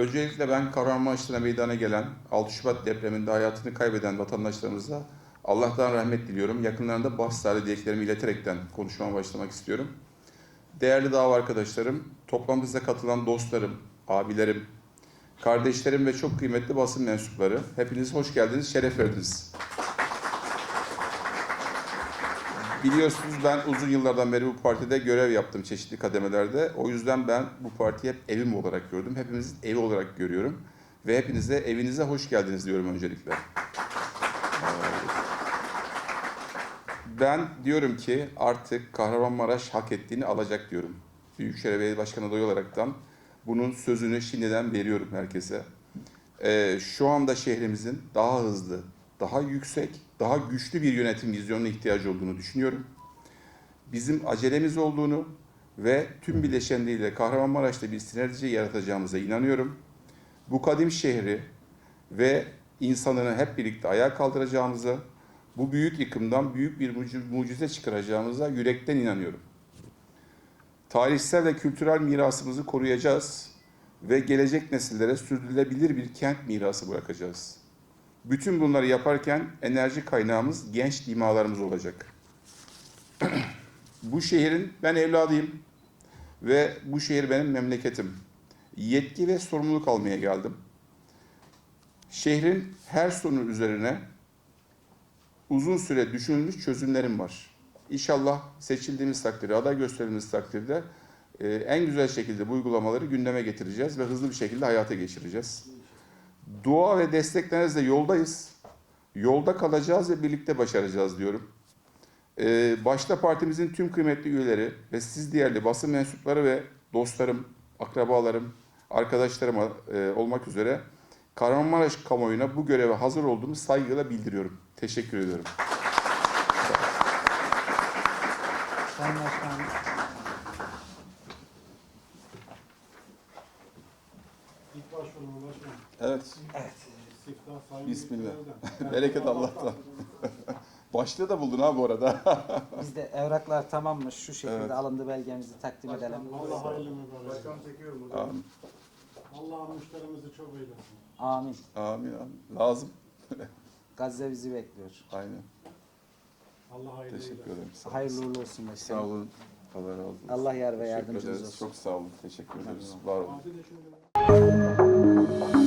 öncelikle ben Kahramanmaraş'ta meydana gelen 6 Şubat depreminde hayatını kaybeden vatandaşlarımıza Allah'tan rahmet diliyorum. Yakınlarında başsağlığı dileklerimi ileterekten konuşmama başlamak istiyorum. Değerli dava arkadaşlarım, toplantımıza katılan dostlarım, abilerim, kardeşlerim ve çok kıymetli basın mensupları, hepiniz hoş geldiniz, şeref verdiniz. Biliyorsunuz ben uzun yıllardan beri bu partide görev yaptım çeşitli kademelerde. O yüzden ben bu partiyi hep evim olarak gördüm. Hepimizin evi olarak görüyorum. Ve hepinize evinize hoş geldiniz diyorum öncelikle. Ben diyorum ki artık Kahramanmaraş hak ettiğini alacak diyorum. Büyükşehir Belediye Başkanı adayı olaraktan bunun sözünü şimdiden veriyorum herkese. Ee, şu anda şehrimizin daha hızlı, daha yüksek, daha güçlü bir yönetim vizyonuna ihtiyacı olduğunu düşünüyorum. Bizim acelemiz olduğunu ve tüm bileşenleriyle Kahramanmaraş'ta bir sinerji yaratacağımıza inanıyorum. Bu kadim şehri ve insanını hep birlikte ayağa kaldıracağımıza, bu büyük yıkımdan büyük bir muci- mucize çıkaracağımıza yürekten inanıyorum. Tarihsel ve kültürel mirasımızı koruyacağız ve gelecek nesillere sürdürülebilir bir kent mirası bırakacağız. Bütün bunları yaparken enerji kaynağımız genç limalarımız olacak. bu şehrin ben evladıyım ve bu şehir benim memleketim. Yetki ve sorumluluk almaya geldim. Şehrin her sorunu üzerine uzun süre düşünülmüş çözümlerim var. İnşallah seçildiğimiz takdirde, aday gösterildiğimiz takdirde e, en güzel şekilde bu uygulamaları gündeme getireceğiz ve hızlı bir şekilde hayata geçireceğiz. Dua ve desteklerinizle yoldayız. Yolda kalacağız ve birlikte başaracağız diyorum. Ee, başta partimizin tüm kıymetli üyeleri ve siz değerli basın mensupları ve dostlarım, akrabalarım, arkadaşlarım e, olmak üzere Kahramanmaraş kamuoyuna bu göreve hazır olduğumu saygıyla bildiriyorum. Teşekkür ediyorum. Sayın Başkanım. Evet, Evet. Bismillah. Bereket Allah'tan. Başlığı da buldun ha bu arada. Biz de evraklar tamammış. Şu şekilde Evet. alındı belgemizi takdim edelim. Allah hayırlı mübarek. Başkanım çekiyorum bunu. Amin, Allah müşterimizi çok eylesin. Amin. amin, amin. Lazım. Gazze bizi bekliyor. Aynen. Allah hayırlı Teşekkür ederim. Sağ olun. Hayırlı uğurlu olsun Sağ olun. Allah razı olsun. Allah yar ve Teşekkür yardımcınız ederiz. olsun. Çok sağ olun. Teşekkür ederiz. Var olun. De Música